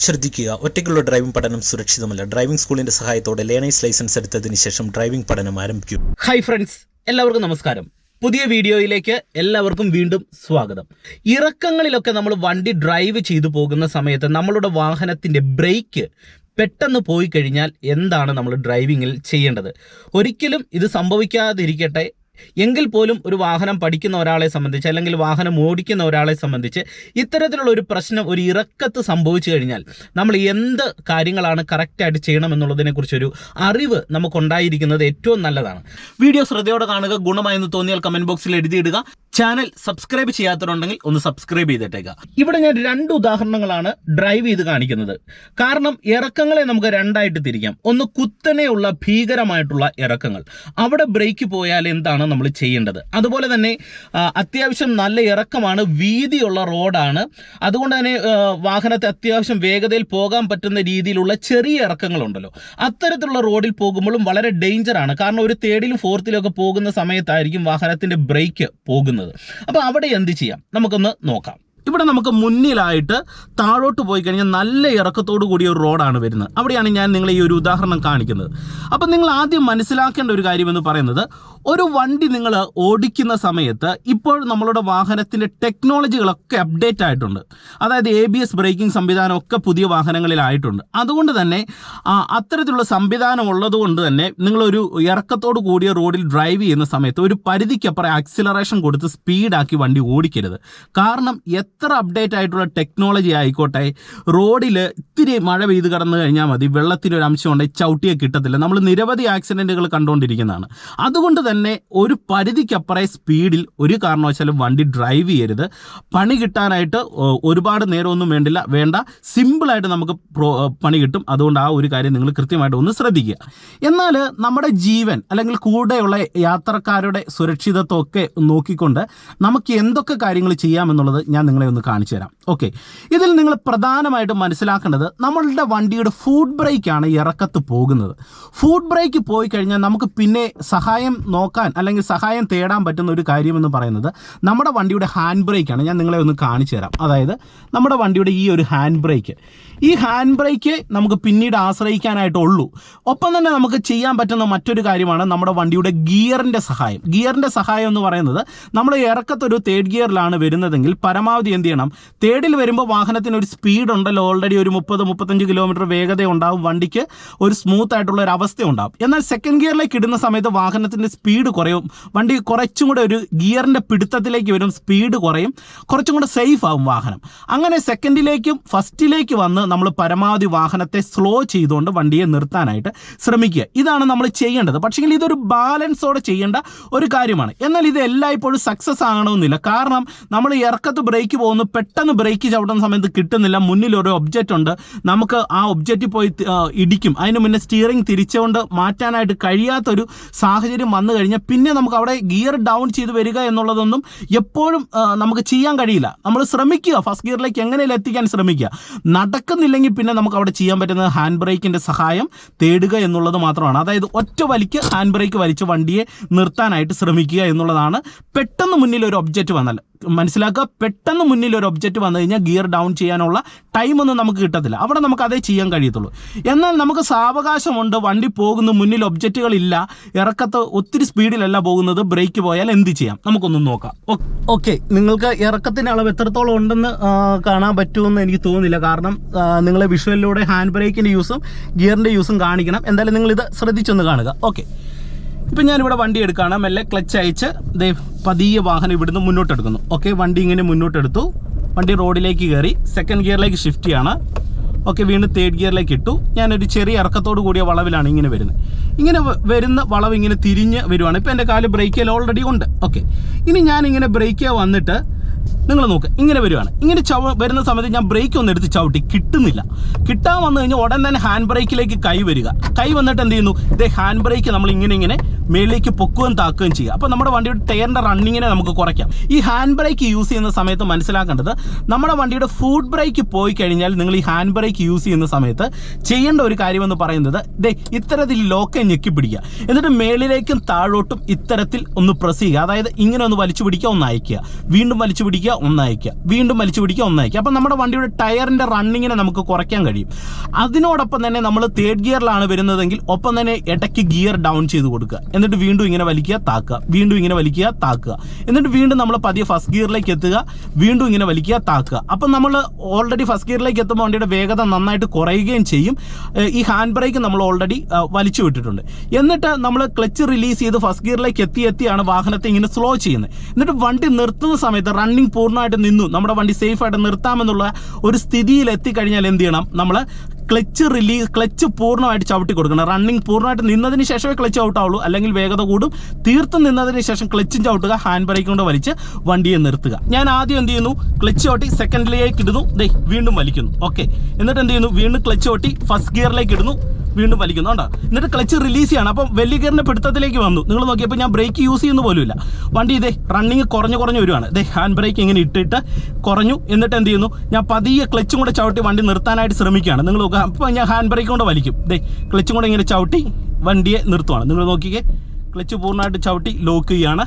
ശ്രദ്ധിക്കുക. ഒറ്റയ്ക്കുള്ള ഡ്രൈവിംഗ് പഠനം സുരക്ഷിതമല്ല. ഡ്രൈവിംഗ് സ്കൂളിന്റെ സഹായത്തോടെ ലേണേഴ്സ് ലൈസൻസ് എടുത്തതിന് ശേഷം ഡ്രൈവിംഗ് പഠനം ആരംഭിക്കും. ഹൈ ഫ്രണ്ട്സ് എല്ലാവർക്കും നമസ്കാരം. പുതിയ വീഡിയോയിലേക്ക് എല്ലാവർക്കും വീണ്ടും സ്വാഗതം. ഇറക്കങ്ങളിലൊക്കെ നമ്മൾ വണ്ടി ഡ്രൈവ് ചെയ്തു പോകുന്ന സമയത്ത് നമ്മളുടെ വാഹനത്തിന്റെ ബ്രേക്ക് പെട്ടെന്ന് പോയി കഴിഞ്ഞാൽ എന്താണ് നമ്മൾ ഡ്രൈവിങ്ങിൽ ചെയ്യേണ്ടത്? ഒരിക്കലും ഇത് സംഭവിക്കാതിരിക്കട്ടെ. എങ്കിൽ പോലും ഒരു വാഹനം പഠിക്കുന്ന ഒരാളെ സംബന്ധിച്ച് അല്ലെങ്കിൽ വാഹനം ഓടിക്കുന്ന ഒരാളെ സംബന്ധിച്ച് ഇത്തരത്തിലുള്ള ഒരു പ്രശ്നം ഒരു ഇറക്കത്ത് സംഭവിച്ചു കഴിഞ്ഞാൽ നമ്മൾ എന്ത് കാര്യങ്ങളാണ് കറക്റ്റായിട്ട് ചെയ്യണമെന്നുള്ളതിനെ കുറിച്ചൊരു അറിവ് നമുക്കുണ്ടായിരിക്കുന്നത് ഏറ്റവും നല്ലതാണ്. വീഡിയോ ശ്രദ്ധയോടെ കാണുക ഗുണമായെന്ന് തോന്നിയാൽ കമന്റ് ബോക്സിൽ എഴുതിയിടുക. ചാനൽ സബ്സ്ക്രൈബ് ചെയ്യാത്തവരുണ്ടെങ്കിൽ ഒന്ന് സബ്സ്ക്രൈബ് ചെയ്തിട്ടേക്കുക ഇവിടെ ഞാൻ രണ്ട് ഉദാഹരണങ്ങളാണ് ഡ്രൈവ് ചെയ്ത് കാണിക്കുന്നത്. കാരണം ഇറക്കങ്ങളെ നമുക്ക് രണ്ടായിട്ട് തിരിക്കാം. ഒന്ന് കുത്തനെയുള്ള ഭീകരമായിട്ടുള്ള ഇറക്കങ്ങൾ. അവിടെ ബ്രേക്ക് പോയാൽ എന്താണ് നമ്മൾ ചെയ്യേണ്ടത്. അതുപോലെ തന്നെ അത്യാവശ്യം നല്ല ഇറക്കമാണ് വീതിയുള്ള റോഡാണ്. അതുകൊണ്ട് തന്നെ വാഹനത്തെ അത്യാവശ്യം വേഗതയിൽ പോകാൻ പറ്റുന്ന രീതിയിലുള്ള ചെറിയ ഇറക്കങ്ങളുണ്ടല്ലോ. അത്തരത്തിലുള്ള റോഡിൽ പോകുമ്പോഴും വളരെ ഡേഞ്ചറാണ് കാരണം ഒരു തേർഡിലും ഫോർത്തിലും ഒക്കെ പോകുന്ന സമയത്തായിരിക്കും വാഹനത്തിന്റെ ബ്രേക്ക് പോകുന്നത്. അപ്പോൾ അവിടെ എന്ത് ചെയ്യാം? നമുക്കൊന്ന് നോക്കാം. ഇവിടെ നമുക്ക് മുന്നിലായിട്ട് താഴോട്ട് പോയി കഴിഞ്ഞാൽ നല്ല ഇറക്കത്തോടു കൂടിയ ഒരു റോഡാണ് വരുന്നത്. അവിടെയാണ് ഞാൻ നിങ്ങളെ ഈ ഒരു ഉദാഹരണം കാണിക്കുന്നത്. അപ്പം നിങ്ങൾ ആദ്യം മനസ്സിലാക്കേണ്ട ഒരു കാര്യമെന്ന് പറയുന്നത് ഒരു വണ്ടി നിങ്ങൾ ഓടിക്കുന്ന സമയത്ത് ഇപ്പോൾ നമ്മളുടെ വാഹനത്തിന്റെ ടെക്നോളജികളൊക്കെ അപ്ഡേറ്റ് ആയിട്ടുണ്ട്. അതായത് എ ബി എസ് ബ്രേക്കിംഗ് സംവിധാനം ഒക്കെ പുതിയ വാഹനങ്ങളിലായിട്ടുണ്ട് അതുകൊണ്ട് തന്നെ അത്തരത്തിലുള്ള സംവിധാനം ഉള്ളതുകൊണ്ട് തന്നെ നിങ്ങളൊരു ഇറക്കത്തോട് കൂടിയ റോഡിൽ ഡ്രൈവ് ചെയ്യുന്ന സമയത്ത് ഒരു പരിധിക്കപ്പുറം ആക്സിലറേഷൻ കൊടുത്ത് സ്പീഡാക്കി വണ്ടി ഓടിക്കരുത്. കാരണം എത്ര അപ്ഡേറ്റ് ആയിട്ടുള്ള ടെക്നോളജി ആയിക്കോട്ടെ റോഡിൽ ഇത്തിരി മഴ പെയ്ത് കടന്നു കഴിഞ്ഞാൽ മതി വെള്ളത്തിനൊരു അംശം ഉണ്ടെങ്കിൽ ചവിട്ടിയെ കിട്ടത്തില്ല. നമ്മൾ നിരവധി ആക്സിഡന്റുകൾ കണ്ടുകൊണ്ടിരിക്കുന്നതാണ്. അതുകൊണ്ട് തന്നെ ഒരു പരിധിക്കപ്പുറേ സ്പീഡിൽ ഒരു കാരണവശാലും വണ്ടി ഡ്രൈവ് ചെയ്യരുത്. പണി കിട്ടാനായിട്ട് ഒരുപാട് നേരമൊന്നും വേണ്ടില്ല. വേണ്ട. സിമ്പിളായിട്ട് നമുക്ക് പണി കിട്ടും. അതുകൊണ്ട് ആ ഒരു കാര്യം നിങ്ങൾ കൃത്യമായിട്ട് ഒന്ന് ശ്രദ്ധിക്കുക. എന്നാൽ നമ്മുടെ ജീവൻ അല്ലെങ്കിൽ കൂടെയുള്ള യാത്രക്കാരുടെ സുരക്ഷിതത്വമൊക്കെ നോക്കിക്കൊണ്ട് നമുക്ക് എന്തൊക്കെ കാര്യങ്ങൾ ചെയ്യാമെന്നുള്ളത് ഞാൻ നിങ്ങളെ ഒന്ന് കാണിച്ചു തരാം. ഓക്കെ ഇതിൽ നിങ്ങൾ പ്രധാനമായിട്ടും മനസ്സിലാക്കേണ്ടത് നമ്മളുടെ വണ്ടിയുടെ ഫുഡ് ബ്രേക്കാണ് ഇറക്കത്ത് പോകുന്നത്. ഫുഡ് ബ്രേക്ക് പോയി കഴിഞ്ഞാൽ നമുക്ക് പിന്നെ സഹായം നോക്കാൻ അല്ലെങ്കിൽ സഹായം തേടാൻ പറ്റുന്ന ഒരു കാര്യമെന്ന് പറയുന്നത് നമ്മുടെ വണ്ടിയുടെ ഹാൻഡ് ബ്രേക്കാണ് ഞാൻ നിങ്ങളെ ഒന്ന് കാണിച്ചു തരാം. അതായത് നമ്മുടെ വണ്ടിയുടെ ഈ ഒരു ഹാൻഡ് ബ്രേക്ക് ഈ ഹാൻഡ് ബ്രേക്ക് നമുക്ക് പിന്നീട് ആശ്രയിക്കാനായിട്ടുള്ളൂ. ഒപ്പം തന്നെ നമുക്ക് ചെയ്യാൻ പറ്റുന്ന മറ്റൊരു കാര്യമാണ് നമ്മുടെ വണ്ടിയുടെ ഗിയറിന്റെ സഹായം. ഗിയറിന്റെ സഹായം എന്ന് പറയുന്നത് നമ്മൾ ഇറക്കത്തൊരു തേർഡ് ഗിയറിലാണ് വരുന്നതെങ്കിൽ പരമാവധി എന്ത് ചെയ്യണം? തേർഡിൽ വരുമ്പോൾ വാഹനത്തിന് ഒരു സ്പീഡ് ഉണ്ടല്ലോ. ഓൾറെഡി ഒരു മുപ്പത് മുപ്പത്തഞ്ച് കിലോമീറ്റർ വേഗത ഉണ്ടാവും. വണ്ടിക്ക് ഒരു സ്മൂത്ത് ആയിട്ടുള്ള ഒരു അവസ്ഥ ഉണ്ടാവും. എന്നാൽ സെക്കൻഡ് ഗിയറിലേക്ക് ഇടുന്ന സമയത്ത് വാഹനത്തിന്റെ സ്പീഡ് കുറയും. വണ്ടി കുറച്ചും കൂടെ ഒരു ഗിയറിന്റെ പിടുത്തത്തിലേക്ക് വരും. സ്പീഡ് കുറയും. കുറച്ചും കൂടെ സേഫ് ആവും വാഹനം. അങ്ങനെ സെക്കൻഡിലേക്കും ഫസ്റ്റിലേക്ക് വന്ന് നമ്മൾ പരമാവധി വാഹനത്തെ സ്ലോ ചെയ്തുകൊണ്ട് വണ്ടിയെ നിർത്താനായിട്ട് ശ്രമിക്കുക. ഇതാണ് നമ്മൾ ചെയ്യേണ്ടത്. പക്ഷേ ഇതൊരു ബാലൻസോടെ ചെയ്യേണ്ട ഒരു കാര്യമാണ്. എന്നാൽ ഇത് എല്ലായ്പ്പോഴും സക്സസ് ആകണമെന്നില്ല. കാരണം നമ്മൾ ഇറക്കത്ത് ബ്രേക്ക് പോകുന്നു. പെട്ടെന്ന് ബ്രേക്ക് ചവിട്ടുന്ന സമയത്ത് കിട്ടുന്നില്ല. മുന്നിൽ ഒരു ഒബ്ജക്റ്റ് ഉണ്ട്. നമുക്ക് ആ ഒബ്ജക്റ്റിൽ പോയി ഇടിക്കും. അതിന് മുന്നേ സ്റ്റിയറിംഗ് തിരിച്ചുകൊണ്ട് മാറ്റാനായിട്ട് കഴിയാത്തൊരു സാഹചര്യം വന്നു കഴിഞ്ഞാൽ പിന്നെ നമുക്ക് അവിടെ ഗിയർ ഡൗൺ ചെയ്ത് വരിക എന്നുള്ളതൊന്നും എപ്പോഴും നമുക്ക് ചെയ്യാൻ കഴിയില്ല. നമ്മൾ ശ്രമിക്കുക. ഫസ്റ്റ് ഗിയറിലേക്ക് എങ്ങനെയും എത്തിക്കാൻ ശ്രമിക്കുക. നടക്കുന്നില്ലെങ്കിൽ പിന്നെ നമുക്ക് അവിടെ ചെയ്യാൻ പറ്റുന്നത് ഹാൻഡ് ബ്രേക്കിന്റെ സഹായം തേടുക എന്നുള്ളത് മാത്രമാണ്. അതായത് ഒറ്റ വലിക്ക് ഹാൻഡ് ബ്രേക്ക് വലിച്ച് വണ്ടിയെ നിർത്താനായിട്ട് ശ്രമിക്കുക എന്നുള്ളതാണ്. പെട്ടെന്ന് മുന്നിൽ ഒരു ഒബ്ജക്റ്റ് വന്നാൽ മനസ്സിലാക്കുക പെട്ടെന്ന് മുന്നിൽ ഒരു ഒബ്ജക്റ്റ് വന്നു കഴിഞ്ഞാൽ ഗിയർ ഡൗൺ ചെയ്യാനുള്ള ടൈമൊന്നും നമുക്ക് കിട്ടത്തില്ല. അവിടെ നമുക്ക് അതേ ചെയ്യാൻ കഴിയത്തുള്ളൂ. എന്നാൽ നമുക്ക് സാവകാശമുണ്ട് വണ്ടി പോകുന്ന മുന്നിൽ ഒബ്ജക്റ്റുകളില്ല ഇറക്കത്ത് ഒത്തിരി സ്പീഡിലല്ല പോകുന്നത് ബ്രേക്ക് പോയാൽ എന്ത് ചെയ്യാം? നമുക്കൊന്ന് നോക്കാം. ഓക്കെ നിങ്ങൾക്ക് ഇറക്കത്തിന്റെ അളവ് എത്രത്തോളം ഉണ്ടെന്ന് കാണാൻ പറ്റുമെന്ന് എനിക്ക് തോന്നുന്നില്ല. കാരണം നിങ്ങളെ വിഷ്വലിലൂടെ ഹാൻഡ് ബ്രേക്കിന്റെ യൂസും ഗിയറിന്റെ യൂസും കാണിക്കണം. എന്തായാലും നിങ്ങളിത് ശ്രദ്ധിച്ചൊന്ന് കാണുക. ഓക്കെ ഇപ്പം ഞാനിവിടെ വണ്ടി എടുക്കുകയാണ് മെല്ലെ ക്ലച്ച് അയച്ച് ദേ പതിയെ വാഹനം ഇവിടുന്ന് മുന്നോട്ട് എടുക്കുന്നു ഓക്കെ വണ്ടി ഇങ്ങനെ മുന്നോട്ടെടുത്തു. വണ്ടി റോഡിലേക്ക് കയറി സെക്കൻഡ് ഗിയറിലേക്ക് ഷിഫ്റ്റ് ചെയ്യാണ്. ഓക്കെ വീണ്ടും തേർഡ് ഗിയറിലേക്ക് ഇട്ടു. ഞാനൊരു ചെറിയ ഇറക്കത്തോട് കൂടിയ വളവിലാണ് ഇങ്ങനെ വരുന്നത്. ഇങ്ങനെ വരുന്ന വളവ് ഇങ്ങനെ തിരിഞ്ഞ് വരുവാണ്. ഇപ്പം എന്റെ കാൽ ബ്രേക്കിൽ ഓൾറെഡി ഉണ്ട്. ഓക്കെ ഇനി ഞാനിങ്ങനെ ഇങ്ങനെ ബ്രേക്ക് വന്നിട്ട് നിങ്ങൾ നോക്ക് ഇങ്ങനെ വരുവാണ് ഇങ്ങനെ ചവ വരുന്ന സമയത്ത് ഞാൻ ബ്രേക്ക് ഒന്ന് എടുത്ത് ചവിട്ടി കിട്ടുന്നില്ല. കിട്ടാൻ വന്നു കഴിഞ്ഞാൽ ഉടൻ തന്നെ ഹാൻഡ് ബ്രേക്കിലേക്ക് കൈ വരിക. കൈ വന്നിട്ട് എന്ത് ചെയ്യുന്നു? ഇതേ ഹാൻഡ് ബ്രേക്ക് നമ്മൾ ഇങ്ങനെ ഇങ്ങനെ മേളിലേക്ക് പൊക്കുകയും താക്കുകയും ചെയ്യുക. അപ്പോൾ നമ്മുടെ വണ്ടിയുടെ ടയറിന്റെ റണ്ണിങ്ങിനെ നമുക്ക് കുറയ്ക്കാം. ഈ ഹാൻഡ് ബ്രേക്ക് യൂസ് ചെയ്യുന്ന സമയത്ത് മനസ്സിലാക്കേണ്ടത് നമ്മുടെ വണ്ടിയുടെ ഫുഡ് ബ്രേക്ക് പോയി കഴിഞ്ഞാൽ നിങ്ങൾ ഈ ഹാൻഡ് ബ്രേക്ക് യൂസ് ചെയ്യുന്ന സമയത്ത് ചെയ്യേണ്ട ഒരു കാര്യമെന്ന് പറയുന്നത് ദേ ഇത്തരത്തിൽ ലോക്കെ ഞെക്കി പിടിക്കുക. എന്നിട്ട് മേളിലേക്കും താഴോട്ടും ഇത്തരത്തിൽ ഒന്ന് പ്രസ് ചെയ്യുക. അതായത് ഇങ്ങനെ ഒന്ന് വലിച്ചു പിടിക്കുക ഒന്ന് അയക്കുക. വീണ്ടും വലിച്ചു പിടിക്കുക ഒന്ന് അയക്കുക. വീണ്ടും വലിച്ചു പിടിക്കുക ഒന്ന് അയക്കുക. അപ്പം നമ്മുടെ വണ്ടിയുടെ ടയറിന്റെ റണ്ണിങ്ങിനെ നമുക്ക് കുറയ്ക്കാൻ കഴിയും. അതിനോടൊപ്പം തന്നെ നമ്മൾ തേർഡ് ഗിയറിലാണ് വരുന്നതെങ്കിൽ ഒപ്പം തന്നെ ഇടയ്ക്ക് ഗിയർ ഡൗൺ ചെയ്ത് കൊടുക്കുക. എന്നിട്ട് വീണ്ടും ഇങ്ങനെ വലിക്കുക താക്കുക. വീണ്ടും ഇങ്ങനെ വലിക്കുക താക്കുക. എന്നിട്ട് വീണ്ടും നമ്മൾ പതിയെ ഫസ്റ്റ് ഗിയറിലേക്ക് എത്തുക വീണ്ടും ഇങ്ങനെ വലിക്കുക താക്കുക. അപ്പം നമ്മൾ ഓൾറെഡി ഫസ്റ്റ് ഗിയറിലേക്ക് എത്തുമ്പോൾ വണ്ടിയുടെ വേഗത നന്നായിട്ട് കുറയുകയും ചെയ്യും. ഈ ഹാൻഡ് ബ്രേക്ക് നമ്മൾ ഓൾറെഡി വലിച്ചു വിട്ടിട്ടുണ്ട്. എന്നിട്ട് നമ്മൾ ക്ലച്ച് റിലീസ് ചെയ്ത് ഫസ്റ്റ് ഗിയറിലേക്ക് എത്തി എത്തിയാണ് വാഹനത്തെ ഇങ്ങനെ സ്ലോ ചെയ്യുന്നത്. എന്നിട്ട് വണ്ടി നിർത്തുന്ന സമയത്ത് റണ്ണിങ് പൂർണമായിട്ട് നിന്നു. നമ്മുടെ വണ്ടി സേഫായിട്ട് നിർത്താമെന്നുള്ള ഒരു സ്ഥിതിയിൽ എത്തിക്കഴിഞ്ഞാൽ എന്ത് ചെയ്യണം? നമ്മൾ ക്ലച്ച് റിലീസ് ക്ലച്ച് പൂർണമായിട്ട് ചവിട്ടി കൊടുക്കണം. റണ്ണിങ് പൂർണമായിട്ട് നിന്നതിന് ശേഷമേ ക്ലച്ച് ഔട്ടാവുള്ളൂ അല്ലെങ്കിൽ വേഗത കൂടും. തീർത്തും നിന്നതിന് ശേഷം ക്ലച്ചും ചവിട്ടുക ഹാൻഡ് ബ്രേക്ക് കൊണ്ട് വലിച്ച് വണ്ടിയെ നിർത്തുക. ഞാൻ ആദ്യം എന്ത് ചെയ്യുന്നു? ക്ലച്ച് ചവിട്ടി സെക്കൻഡിലേക്ക് ഇടുന്നു. ദേ വീണ്ടും വലിക്കുന്നു. ഓക്കെ എന്നിട്ട് എന്ത് ചെയ്യുന്നു? വീണ്ടും ക്ലച്ച് ചവിട്ടി ഫസ്റ്റ് ഗിയറിലേക്ക് ഇടുന്നു. വീണ്ടും വലിക്കുന്നു. കണ്ടോ? എന്നിട്ട് ക്ലച്ച് റിലീസ് ചെയ്യണം. അപ്പം വലിയ ഗിയറിന്റെ പിടുത്തത്തിലേക്ക് വന്നു. നിങ്ങൾ നോക്കിയപ്പോൾ ഞാൻ ബ്രേക്ക് യൂസ് ചെയ്യുന്ന പോലുമില്ല. വണ്ടി ഇതേ റണ്ണിങ് കുറഞ്ഞു കുറഞ്ഞു വരുവാണ്. ഇതേ ഹാൻഡ് ബ്രേക്ക് ഇങ്ങനെ ഇട്ടിട്ട് കുറഞ്ഞു. എന്നിട്ട് എന്ത് ചെയ്യുന്നു? ഞാൻ പതിയെ ക്ലച്ചും കൂടെ ചവിട്ടി വണ്ടി നിർത്താനായിട്ട് ശ്രമിക്കുകയാണ്. നിങ്ങൾ നോക്കുക. അപ്പോൾ ഞാൻ ഹാൻഡ് ബ്രേക്ക് കൊണ്ട് വലിക്കും. ഇതേ ക്ലച്ചും കൂടെ ഇങ്ങനെ ചവിട്ടി വണ്ടിയെ നിർത്തുവാണ്. നിങ്ങൾ നോക്കിക്കേ. ക്ലച്ച് പൂർണമായിട്ട് ചവിട്ടി ലോക്ക് ചെയ്യുകയാണ്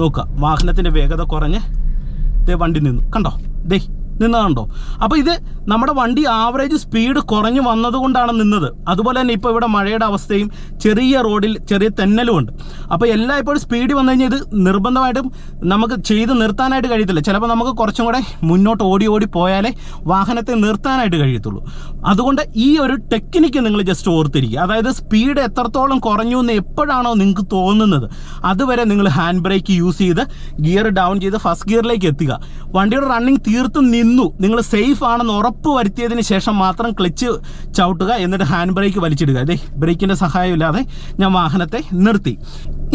നോക്കുക. വാഹനത്തിന്റെ വേഗത കുറഞ്ഞ് ദേ വണ്ടി നിന്നു. കണ്ടോ? ദേ നിന്നതുണ്ടോ അപ്പോൾ ഇത് നമ്മുടെ വണ്ടി ആവറേജ് സ്പീഡ് കുറഞ്ഞു വന്നതുകൊണ്ടാണ് നിന്നത്. അതുപോലെ തന്നെ ഇപ്പോൾ ഇവിടെ മഴയുടെ അവസ്ഥയും ചെറിയ റോഡിൽ ചെറിയ തെന്നലും ഉണ്ട്. അപ്പോൾ എല്ലാം ഇപ്പോൾ സ്പീഡ് വന്നു കഴിഞ്ഞാൽ ഇത് നിർബന്ധമായിട്ടും നമുക്ക് ചെയ്ത് നിർത്താനായിട്ട് കഴിയത്തില്ല. ചിലപ്പോൾ നമുക്ക് കുറച്ചും കൂടെ മുന്നോട്ട് ഓടി ഓടി പോയാലേ വാഹനത്തെ നിർത്താനായിട്ട് കഴിയത്തുള്ളൂ. അതുകൊണ്ട് ഈ ഒരു ടെക്നിക്ക് നിങ്ങൾ ജസ്റ്റ് ഓർത്തിരിക്കുക. അതായത് സ്പീഡ് എത്രത്തോളം കുറഞ്ഞു എന്ന് എപ്പോഴാണോ നിങ്ങൾക്ക് തോന്നുന്നത് അതുവരെ നിങ്ങൾ ഹാൻഡ് ബ്രേക്ക് യൂസ് ചെയ്ത് ഗിയർ ഡൗൺ ചെയ്ത് ഫസ്റ്റ് ഗിയറിലേക്ക് എത്തുക. വണ്ടിയുടെ റണ്ണിങ് തീർത്തും നിന്നു. നിങ്ങൾ സേഫ് ആണെന്ന് ഉറപ്പ് വരുത്തിയതിന് ശേഷം മാത്രം ക്ലച്ച് ചവിട്ടുക എന്നിട്ട് ഹാൻഡ് ബ്രേക്ക് വലിച്ചിടുക. അതെ ബ്രേക്കിന്റെ സഹായമില്ലാതെ ഞാൻ വാഹനത്തെ നിർത്തി.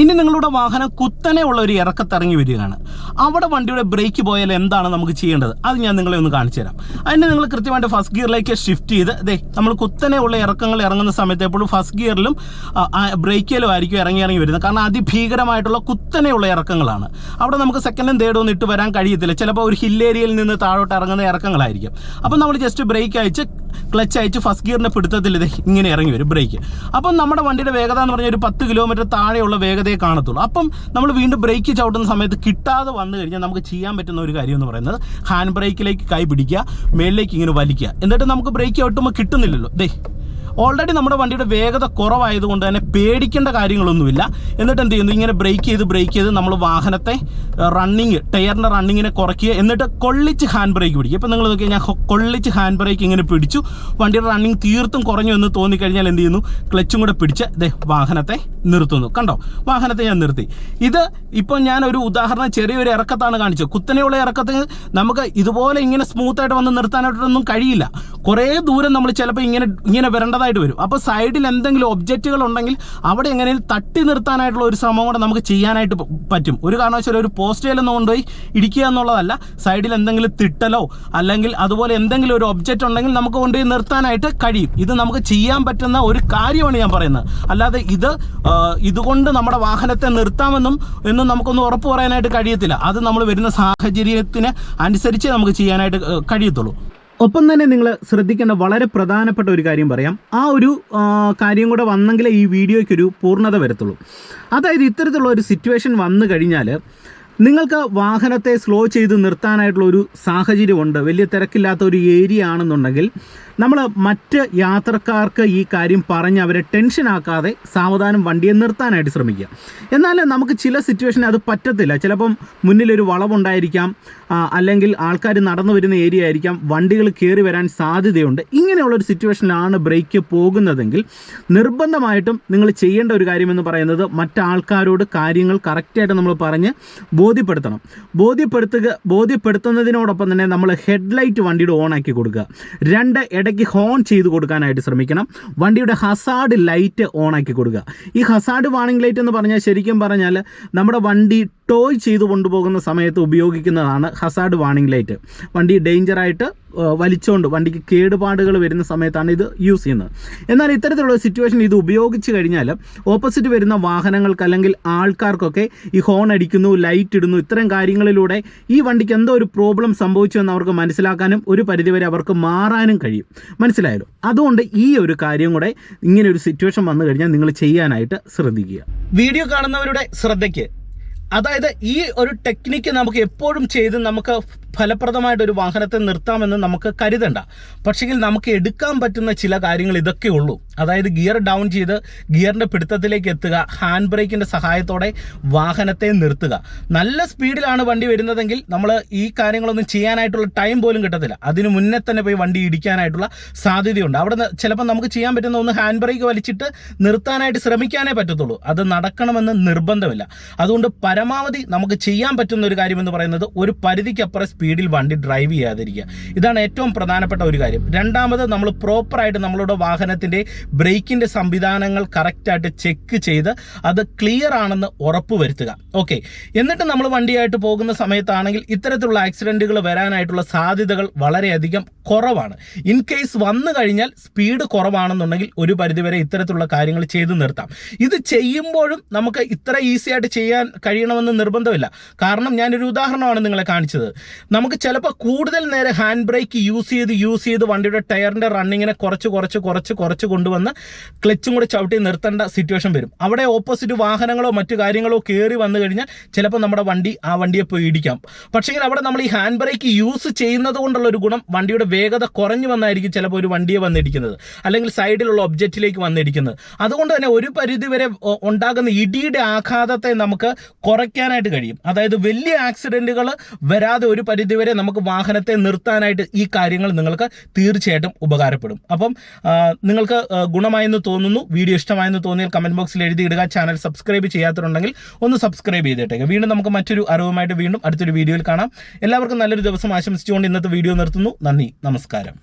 ഇനി നിങ്ങളുടെ വാഹനം കുത്തനെ ഉള്ള ഒരു ഇറക്കത്തിറങ്ങി വരികയാണ്. അവിടെ വണ്ടിയുടെ ബ്രേക്ക് പോയാൽ എന്താണ് നമുക്ക് ചെയ്യേണ്ടത്? അത് ഞാൻ നിങ്ങളെ ഒന്ന് കാണിച്ചു തരാം. അതിന് നിങ്ങൾ കൃത്യമായിട്ട് ഫസ്റ്റ് ഗിയറിലേക്ക് ഷിഫ്റ്റ് ചെയ്ത് അതെ നമ്മൾ കുത്തനെ ഉള്ള ഇറക്കങ്ങൾ ഇറങ്ങുന്ന സമയത്ത് എപ്പോഴും ഫസ്റ്റ് ഗിയറിലും ബ്രേക്കിലും ആയിരിക്കും ഇറങ്ങി ഇറങ്ങി വരുന്നത്. കാരണം അതിഭീകരമായിട്ടുള്ള കുത്തനെയുള്ള ഇറക്കങ്ങളാണ്. അവിടെ നമുക്ക് സെക്കൻഡും തേർഡും ഒന്നും ഇട്ട് വരാൻ കഴിയത്തില്ല. ചിലപ്പോൾ ഒരു ഹിൽ നിന്ന് താഴോട്ട് ഇറങ്ങുന്ന ഇറക്കങ്ങളായിരിക്കും. അപ്പം നമ്മൾ ജസ്റ്റ് ബ്രേക്ക് അയച്ച് ക്ലച്ച് അയച്ച് ഫസ്റ്റ് ഗിയറിന്റെ പിടുത്തത്തിൽ ഇത് ഇങ്ങനെ ഇറങ്ങി വരും ബ്രേക്ക് അപ്പം നമ്മുടെ വണ്ടിയുടെ വേഗത എന്ന് പറഞ്ഞാൽ ഒരു പത്ത് കിലോമീറ്റർ താഴെയുള്ള വേഗതയെ കാണത്തുള്ളൂ. അപ്പം നമ്മൾ വീണ്ടും ബ്രേക്ക് ചവിട്ടുന്ന സമയത്ത് കിട്ടാതെ വന്നു കഴിഞ്ഞാൽ നമുക്ക് ചെയ്യാൻ പറ്റുന്ന ഒരു കാര്യം എന്ന് പറയുന്നത് ഹാൻഡ് ബ്രേക്കിലേക്ക് കൈ പിടിക്കുക മേളിലേക്ക് ഇങ്ങനെ വലിക്കുക. എന്നിട്ട് നമുക്ക് ബ്രേക്ക് ചവിട്ടുമ്പോൾ കിട്ടുന്നില്ലല്ലോ. ദേ ഓൾറെഡി നമ്മുടെ വണ്ടിയുടെ വേഗത കുറവായതുകൊണ്ട് തന്നെ പേടിക്കേണ്ട കാര്യങ്ങളൊന്നുമില്ല. എന്നിട്ട് എന്ത് ചെയ്യുന്നു? ഇങ്ങനെ ബ്രേക്ക് ചെയ്ത് ബ്രേക്ക് ചെയ്ത് നമ്മൾ വാഹനത്തെ റണ്ണിങ് ടയറിന്റെ റണ്ണിങ്ങിനെ കുറയ്ക്കുക. എന്നിട്ട് കൊള്ളിച്ച് ഹാൻഡ് ബ്രേക്ക് പിടിക്കുക. ഇപ്പം നിങ്ങൾ നോക്കിയാൽ ഞാൻ കൊള്ളിച്ച് ഹാൻഡ് ബ്രേക്ക് ഇങ്ങനെ പിടിച്ചു. വണ്ടിയുടെ റണ്ണിങ് തീർത്തും കുറഞ്ഞു എന്ന് തോന്നിക്കഴിഞ്ഞാൽ എന്ത് ചെയ്യുന്നു? ക്ലച്ചും കൂടെ പിടിച്ച് ദേ വാഹനത്തെ നിർത്തുന്നു. കണ്ടോ? വാഹനത്തെ ഞാൻ നിർത്തി. ഇത് ഇപ്പോൾ ഞാൻ ഒരു ഉദാഹരണം ചെറിയൊരു ഇറക്കത്താണ് കാണിച്ചത്. കുത്തനെയുള്ള ഇറക്കത്തിന് നമുക്ക് ഇതുപോലെ ഇങ്ങനെ സ്മൂത്തായിട്ട് വന്ന് നിർത്താനായിട്ടൊന്നും കഴിയില്ല. കുറേ ദൂരം നമ്മൾ ചിലപ്പോൾ ഇങ്ങനെ ഇങ്ങനെ വരേണ്ടതായിട്ട് വരും. അപ്പോൾ സൈഡിൽ എന്തെങ്കിലും ഒബ്ജക്റ്റുകൾ ഉണ്ടെങ്കിൽ അവിടെ എങ്ങനെയും തട്ടി നിർത്താനായിട്ടുള്ള ഒരു ശ്രമം കൂടെ നമുക്ക് ചെയ്യാനായിട്ട് പറ്റും. ഒരു കാരണവശാലും ഒരു പോസ്റ്റേലൊന്നും കൊണ്ടുപോയി ഇടിക്കുക എന്നുള്ളതല്ല. സൈഡിൽ എന്തെങ്കിലും തിട്ടലോ അല്ലെങ്കിൽ അതുപോലെ എന്തെങ്കിലും ഒരു ഒബ്ജക്റ്റ് ഉണ്ടെങ്കിൽ നമുക്ക് കൊണ്ടുപോയി നിർത്താനായിട്ട് കഴിയും. ഇത് നമുക്ക് ചെയ്യാൻ പറ്റുന്ന ഒരു കാര്യമാണ് ഞാൻ പറയുന്നത്. അല്ലാതെ ഇത് ഇതുകൊണ്ട് നമ്മുടെ വാഹനത്തെ നിർത്താമെന്നും എന്നും നമുക്കൊന്നും ഉറപ്പ് പറയാനായിട്ട് കഴിയത്തില്ല. അത് നമ്മൾ വരുന്ന സാഹചര്യത്തിന് അനുസരിച്ച് നമുക്ക് ചെയ്യാനായിട്ട് കഴിയത്തുള്ളൂ. ഒപ്പം തന്നെ നിങ്ങൾ ശ്രദ്ധിക്കേണ്ട വളരെ പ്രധാനപ്പെട്ട ഒരു കാര്യം പറയാം. ആ ഒരു കാര്യം കൂടെ വന്നെങ്കിലേ ഈ വീഡിയോയ്ക്കൊരു പൂർണത വരത്തുള്ളൂ. അതായത് ഇത്തരത്തിലുള്ള ഒരു സിറ്റുവേഷൻ വന്നു കഴിഞ്ഞാൽ നിങ്ങൾക്ക് വാഹനത്തെ സ്ലോ ചെയ്ത് നിർത്താനായിട്ടുള്ള ഒരു സാഹചര്യമുണ്ട്. വലിയ തിരക്കില്ലാത്ത ഒരു ഏരിയ ആണെന്നുണ്ടെങ്കിൽ നമ്മൾ മറ്റ് യാത്രക്കാർക്ക് ഈ കാര്യം പറഞ്ഞ് അവരെ ടെൻഷനാക്കാതെ സാവധാനം വണ്ടിയെ നിർത്താനായിട്ട് ശ്രമിക്കുക. എന്നാൽ നമുക്ക് ചില സിറ്റുവേഷൻ അത് പറ്റത്തില്ല. ചിലപ്പം മുന്നിലൊരു വളവുണ്ടായിരിക്കാം അല്ലെങ്കിൽ ആൾക്കാർ നടന്നു വരുന്ന ഏരിയ ആയിരിക്കാം വണ്ടികൾ കയറി വരാൻ സാധ്യതയുണ്ട്. ഇങ്ങനെയുള്ളൊരു സിറ്റുവേഷനിലാണ് ബ്രേക്ക് പോകുന്നതെങ്കിൽ നിർബന്ധമായിട്ടും നിങ്ങൾ ചെയ്യേണ്ട ഒരു കാര്യമെന്ന് പറയുന്നത് മറ്റാൾക്കാരോട് കാര്യങ്ങൾ കറക്റ്റായിട്ട് നമ്മൾ പറഞ്ഞ് ബോധ്യപ്പെടുത്തണം. ബോധ്യപ്പെടുത്തുക ബോധ്യപ്പെടുത്തുന്നതിനോടൊപ്പം തന്നെ നമ്മൾ ഹെഡ്ലൈറ്റ് വണ്ടിയുടെ ഓൺ ആക്കി കൊടുക്കുക. രണ്ട് ഇടയ്ക്ക് ഹോൺ ചെയ്ത് കൊടുക്കാനായിട്ട് ശ്രമിക്കണം. വണ്ടിയുടെ ഹസാഡ് ലൈറ്റ് ഓൺ ആക്കി കൊടുക്കുക. ഈ ഹസാഡ് വാണിംഗ് ലൈറ്റ് എന്ന് പറഞ്ഞാൽ ശരിക്കും പറഞ്ഞാൽ നമ്മുടെ വണ്ടി ടോയ് ചെയ്തു കൊണ്ടുപോകുന്ന സമയത്ത് ഉപയോഗിക്കുന്നതാണ് ഹസാഡ് വാണിംഗ് ലൈറ്റ് വണ്ടി ഡേഞ്ചറായിട്ട് വലിച്ചുകൊണ്ട് വണ്ടിക്ക് കേടുപാടുകൾ വരുന്ന സമയത്താണ് ഇത് യൂസ് ചെയ്യുന്നത്. എന്നാൽ ഇത്തരത്തിലുള്ള സിറ്റുവേഷൻ ഇത് ഉപയോഗിച്ച് കഴിഞ്ഞാൽ ഓപ്പോസിറ്റ് വരുന്ന വാഹനങ്ങൾക്ക് അല്ലെങ്കിൽ ആൾക്കാർക്കൊക്കെ ഈ ഹോൺ അടിക്കുന്നു ലൈറ്റ് ഇടുന്നു ഇത്തരം കാര്യങ്ങളിലൂടെ ഈ വണ്ടിക്ക് എന്തോ ഒരു പ്രോബ്ലം സംഭവിച്ചു എന്ന് അവർക്ക് മനസ്സിലാക്കാനും ഒരു പരിധിവരെ അവർക്ക് മാറാനും കഴിയും. മനസ്സിലായല്ലോ? അതുകൊണ്ട് ഈ ഒരു കാര്യം കൂടെ ഇങ്ങനെ ഒരു സിറ്റുവേഷൻ വന്നു കഴിഞ്ഞാൽ നിങ്ങൾ ചെയ്യാനായിട്ട് ശ്രദ്ധിക്കുക. വീഡിയോ കാണുന്നവരുടെ ശ്രദ്ധയ്ക്ക് അതായത് ഈ ഒരു ടെക്നിക്ക് നമുക്ക് എപ്പോഴും ചെയ്ത് നമുക്ക് ഫലപ്രദമായിട്ട് ഒരു വാഹനത്തെ നിർത്താമെന്ന് നമുക്ക് കരുതണ്ട. പക്ഷെങ്കിൽ നമുക്ക് എടുക്കാൻ പറ്റുന്ന ചില കാര്യങ്ങൾ ഇതൊക്കെ ഉള്ളൂ. അതായത് ഗിയർ ഡൗൺ ചെയ്ത് ഗിയറിന്റെ പിടുത്തത്തിലേക്ക് എത്തുക ഹാൻഡ് ബ്രേക്കിന്റെ സഹായത്തോടെ വാഹനത്തെ നിർത്തുക. നല്ല സ്പീഡിലാണ് വണ്ടി വരുന്നതെങ്കിൽ നമ്മൾ ഈ കാര്യങ്ങളൊന്നും ചെയ്യാനായിട്ടുള്ള ടൈം പോലും കിട്ടത്തില്ല. അതിന് മുന്നേ തന്നെ പോയി വണ്ടി ഇടിക്കാനായിട്ടുള്ള സാധ്യതയുണ്ട്. അവിടെ ചിലപ്പോൾ നമുക്ക് ചെയ്യാൻ പറ്റുന്ന ഒന്ന് ഹാൻഡ് ബ്രേക്ക് വലിച്ചിട്ട് നിർത്താനായിട്ട് ശ്രമിക്കാനേ പറ്റത്തുള്ളൂ. അത് നടക്കണമെന്ന് നിർബന്ധമില്ല. അതുകൊണ്ട് പരമാവധി നമുക്ക് ചെയ്യാൻ പറ്റുന്ന ഒരു കാര്യം എന്ന് പറയുന്നത് ഒരു പരിധിക്കപ്പുറം സ്പീഡിൽ വണ്ടി ഡ്രൈവ് ചെയ്യാതിരിക്കുക. ഇതാണ് ഏറ്റവും പ്രധാനപ്പെട്ട ഒരു കാര്യം. രണ്ടാമത് നമ്മൾ പ്രോപ്പറായിട്ട് നമ്മളുടെ വാഹനത്തിന്റെ ബ്രേക്കിന്റെ സംവിധാനങ്ങൾ കറക്റ്റായിട്ട് ചെക്ക് ചെയ്ത് അത് ക്ലിയർ ആണെന്ന് ഉറപ്പ് വരുത്തുക. ഓക്കെ. എന്നിട്ട് നമ്മൾ വണ്ടിയായിട്ട് പോകുന്ന സമയത്താണെങ്കിൽ ഇത്തരത്തിലുള്ള ആക്സിഡന്റുകൾ വരാനായിട്ടുള്ള സാധ്യതകൾ വളരെയധികം കുറവാണ്. ഇൻ കേസ് വന്നു കഴിഞ്ഞാൽ സ്പീഡ് കുറവാണെന്നുണ്ടെങ്കിൽ ഒരു പരിധിവരെ ഇത്തരത്തിലുള്ള കാര്യങ്ങൾ ചെയ്തു നിർത്താം. ഇത് ചെയ്യുമ്പോഴും നമുക്ക് ഇത്ര ഈസി ആയിട്ട് ചെയ്യാൻ കഴിയണമെന്ന് നിർബന്ധമില്ല. കാരണം ഞാനൊരു ഉദാഹരണമാണ് നിങ്ങളെ കാണിച്ചത്. നമുക്ക് ചിലപ്പോൾ കൂടുതൽ നേരം ഹാൻഡ് ബ്രേക്ക് യൂസ് ചെയ്ത് യൂസ് ചെയ്ത് വണ്ടിയുടെ ടയറിന്റെ റണ്ണിങ്ങിനെ കുറച്ച് കുറച്ച് കുറച്ച് കുറച്ച് കൊണ്ടുവന്ന് ക്ലച്ചും കൂടെ ചവിട്ടി നിർത്തേണ്ട സിറ്റുവേഷൻ വരും. അവിടെ ഓപ്പോസിറ്റ് വാഹനങ്ങളോ മറ്റു കാര്യങ്ങളോ കയറി വന്നു കഴിഞ്ഞാൽ ചിലപ്പോൾ നമ്മുടെ വണ്ടി ആ വണ്ടിയെ പോയി ഇടിക്കാം. പക്ഷേ അവിടെ നമ്മൾ ഈ ഹാൻഡ് ബ്രേക്ക് യൂസ് ചെയ്യുന്നത് കൊണ്ടുള്ള ഒരു ഗുണം വണ്ടിയുടെ വേഗത കുറഞ്ഞു വന്നായിരിക്കും ചിലപ്പോൾ ഒരു വണ്ടിയെ വന്നിരിക്കുന്നത്. അല്ലെങ്കിൽ സൈഡിലുള്ള ഒബ്ജക്റ്റിലേക്ക് വന്നിരിക്കുന്നത്. അതുകൊണ്ട് തന്നെ ഒരു പരിധിവരെ ഉണ്ടാകുന്ന ഇടിയുടെ ആഘാതത്തെ നമുക്ക് കുറയ്ക്കാനായിട്ട് കഴിയും. അതായത് വലിയ ആക്സിഡന്റുകൾ വരാതെ ഒരു പരിധിവരെ നമുക്ക് വാഹനത്തെ നിർത്താനായിട്ട് ഈ കാര്യങ്ങൾ നിങ്ങൾക്ക് തീർച്ചയായിട്ടും ഉപകാരപ്പെടും. അപ്പം നിങ്ങൾക്ക് ഗുണമായെന്ന് തോന്നുന്നു. വീഡിയോ ഇഷ്ടമായെന്ന് തോന്നിയാൽ കമന്റ് ബോക്സിൽ എഴുതിയിടുക. ചാനൽ സബ്സ്ക്രൈബ് ചെയ്യാത്തതുണ്ടെങ്കിൽ ഒന്ന് സബ്സ്ക്രൈബ് ചെയ്തിട്ടേക്ക്. വീണ്ടും നമുക്ക് മറ്റൊരു അറിവുമായിട്ട് വീണ്ടും അടുത്തൊരു വീഡിയോയിൽ കാണാം. എല്ലാവർക്കും നല്ലൊരു ദിവസം ആശംസിച്ചുകൊണ്ട് ഇന്നത്തെ വീഡിയോ നിർത്തുന്നു. നന്ദി. നമസ്കാരം.